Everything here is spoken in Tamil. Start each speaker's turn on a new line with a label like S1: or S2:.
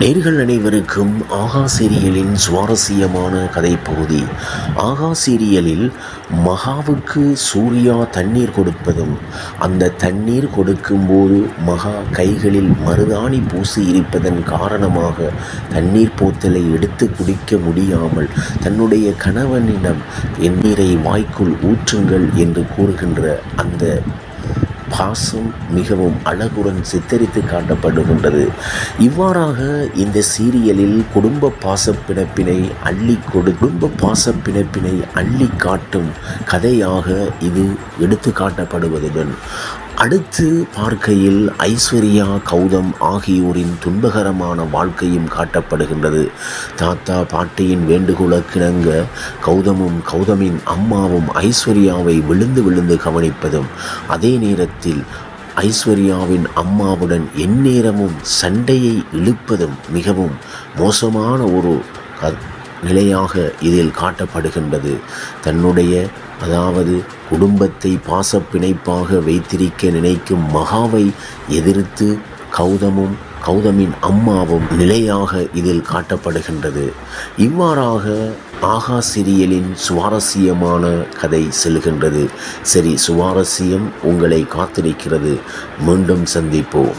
S1: நேர்கள் அனைவருக்கும் ஆகாசீரியலின் சுவாரஸ்யமான கதைப்பகுதி. ஆகா சீரியலில் மகாவுக்கு சூர்யா தண்ணீர் கொடுப்பதும் அந்த தண்ணீர் கொடுக்கும்போது மகா கைகளில் மருதாணி பூசி இருப்பதன் காரணமாக தண்ணீர் போத்தலை எடுத்து குடிக்க முடியாமல் தன்னுடைய கணவனிடம் எண்ணீரை வாய்க்குள் ஊற்றுங்கள் என்று கூறுகின்ற அந்த பாசம் மிகவும் அழகுடன் சித்தரித்து காட்டப்படுகின்றது. இவ்வாறாக இந்த சீரியலில் குடும்ப பாசப்பிணைப்பினை அள்ளி கொடு குடும்ப பாசப்பிணைப்பினை அள்ளி காட்டும் கதையாக இது எடுத்து காட்டப்படுவதுடன் அடுத்து பார்க்கையில் ஐஸ்வர்யா கௌதம் ஆகியோரின் துன்பகரமான வாழ்க்கையும் காட்டப்படுகின்றது. தாத்தா பாட்டியின் வேண்டுகோளுக்கிணங்க கௌதமும் கௌதமின் அம்மாவும் ஐஸ்வர்யாவை விழுந்து விழுந்து கவனிப்பதும் அதே நேரத்தில் ஐஸ்வர்யாவின் அம்மாவுடன் எந்நேரமும் சண்டையை இழுப்பதும் மிகவும் மோசமான ஒரு க நிலையாக இதில் காட்டப்படுகின்றது. தன்னுடைய அதாவது குடும்பத்தை பாசப்பிணைப்பாக வைத்திருக்க நினைக்கும் மகாவை எதிர்த்து கௌதமும் கௌதமின் அம்மாவும் நிலையாக இதில் காட்டப்படுகின்றது. இவ்வாறாக ஆகாசிரியலின் சுவாரஸ்யமான கதை செல்கின்றது. சரி சுவாரஸ்யம் உங்களை காத்திருக்கிறது. மீண்டும் சந்திப்போம்.